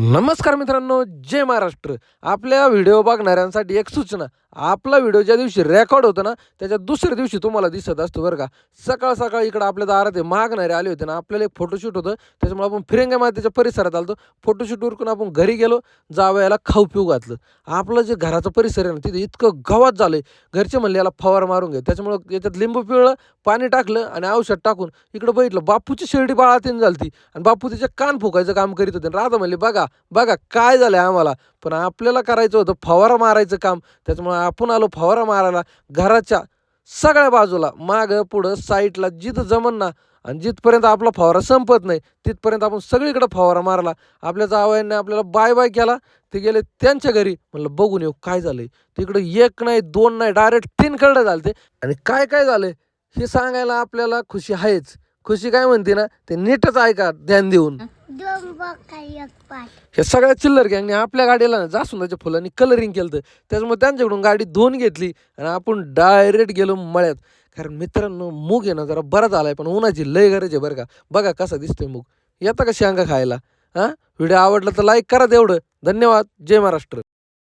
नमस्कार मित्रांनो जय महाराष्ट्र. आपल्या व्हिडिओ बघणाऱ्यांसाठी एक सूचना. आपला व्हिडिओ ज्या दिवशी रेकॉर्ड होतं ना त्याच्या दुसऱ्या दिवशी तुम्हाला दिसत असतो बरं का. सकाळ सकाळ इकडं आपल्या दारात हे मागणारे आले होते ना आपल्याला एक फोटोशूट होतं. त्याच्यामुळे आपण फिरंग्या मातेच्या परिसरात आलो फोटोशूट उरकून आपण घरी गेलो जावयाला खाऊ पिऊ घातलं. आपलं जे घराचं परिसर आहे ना तिथे इतकं गवात झालं घरचे म्हणले याला फवार मारून घे. त्याच्यामुळं याच्यात लिंबू पिळलं पाणी टाकलं आणि औषध टाकून इकडं बघितलं बापूची शेरडी बाळातीन झालती. आणि बापू तिचे कान फुकायचं काम करीत होते. आणि राधा म्हणले बघा बघा काय झालंय आम्हाला? पण आपल्याला करायचं होतं फवारा मारायचं काम. त्याच्यामुळे आपण आलो फवारा मारायला. घराच्या सगळ्या बाजूला मागं पुढं साईडला जिथं जमन ना आणि जिथपर्यंत आपला फवारा संपत नाही तिथपर्यंत आपण सगळीकडे फवारा मारला. आपल्या जावयाने आपल्याला बाय बाय केला. ते गेले त्यांच्या घरी. म्हणलं बघून येऊ काय झालंय? तिकडं एक नाही दोन नाही डायरेक्ट तीन कळलं झालं ते आणि काय काय झालंय? हे सांगायला आपल्याला खुशी आहेच. खुशी काय म्हणते ना ते नीटच ऐका ध्यान देऊन. हे सगळ्या चिल्लर गँगने आपल्या गाडीला ना जास्वंदाच्या फुलांनी कलरिंग केलं त्याच्यामुळे त्यांच्याकडून गाडी धुवून घेतली आणि आपण डायरेक्ट गेलो मळ्यात. कारण मित्रांनो मूग आहे ना जरा बरा झालाय पण उन्हाची लय गरज आहे बरं का. बघा कसा दिसतोय मूग. येता का शेंगा खायला? हां? व्हिडिओ आवडला तर लाईक करा तेवढं. धन्यवाद. जय महाराष्ट्र.